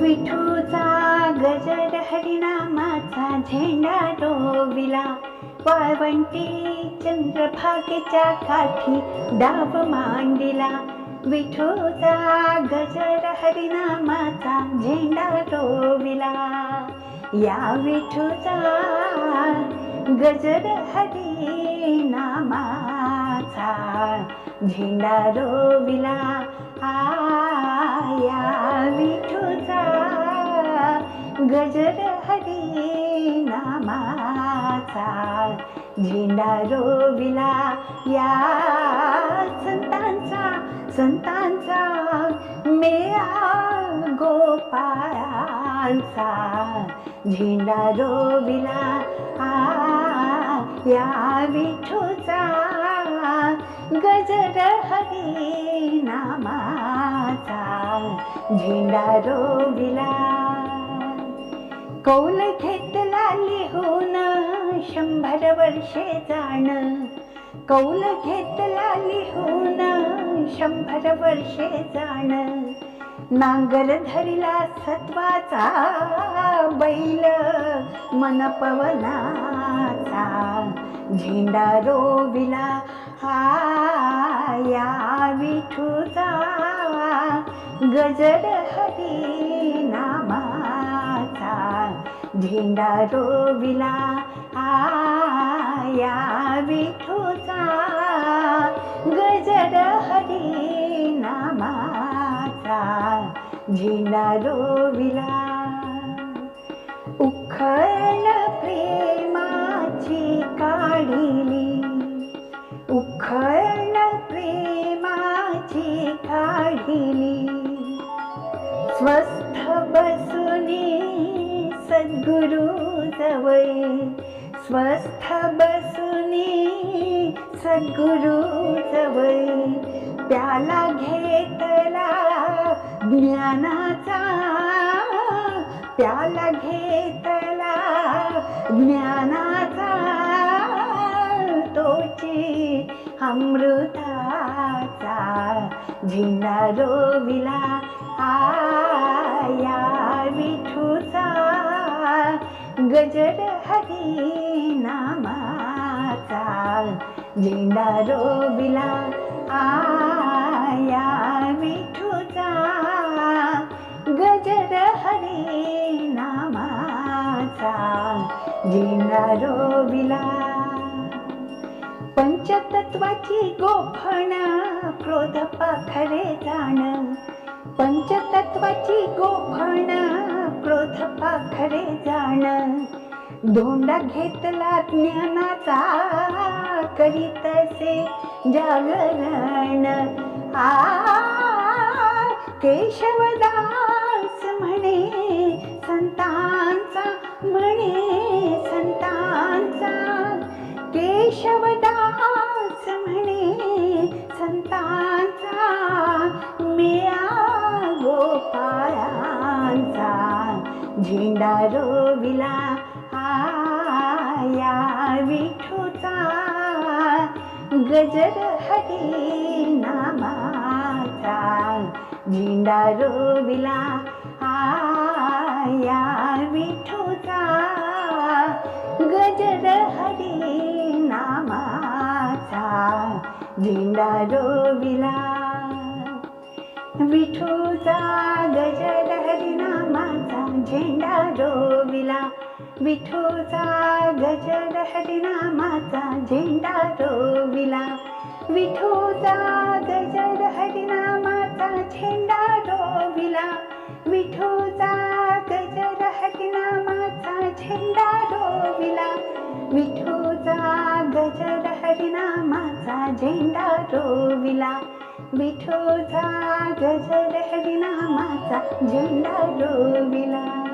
विठूचा गजर हरिनामाचा झेंडा रोविला वाळवंटी चंद्रभागेच्या काठी डाव मांडिला. विठूचा गजर हरिनामाचा झेंडा रोविला या विठूचा गजर हरिनामा माझा झेंडा रोविला आया विठूचा गजर हरी नामाचा झेंडा रोविला या संतांचा संतांचा मेळा गोपाळांचा. झेंडा रोविला आ या विठूचा गजर हरी नामाचा झेंडा रोविला कौल घेतला लिहून शंभर वर्षे जाण. कौल घेतला लिहून शंभर वर्षे जाण. नांगर धरिला सत्वाचा बैल मन पवनाचा झेंडा रोविला आया विठूचा गजर हरी नामाचा झेंडा रोविला आया विठूचा गजर हरी नामाचा झेंडा रोविला उखळ दिली स्वस्थ बसुनी सद्गुरु जवळ स्वस्थ बसुनी सद्गुरु जवळ प्याला घेतला ज्ञानाचा प्याला घेतला ज्ञानाचा तोची अमृताचा झेंडा रोविला आया विठूचा गजर हरी नामाचा झेंडा रोविला आया विठूचा गजर हरी नामाचा झेंडा रोविला पंचतत्वाची गोफणा क्रोध पाखरे जाण. पंचतत्वाची गोफणा क्रोध पाखरे जाण. धोंडा घेतला ज्ञानाचा करीतसे जागरण. आ केशवदास म्हणे संतांचा म्हणे संतांचा. केशवदास म्हणे संतांचा मिळा गोपाळांचा झेंडा रोविला आया विठूचा गजर हरी नामाचा झेंडा रोविला आया विठूचा गजर हरी नामा झेंडा रोविला. विठूचा गज हरी नामाचा झेंडा रोविला. विठूचा गज हरी नामाचा झेंडा रोविला. विठूचा रोविला विठूचा गजर हरी झेंडा रोविला. विठूचा गजर हरी झेंडा रोविला.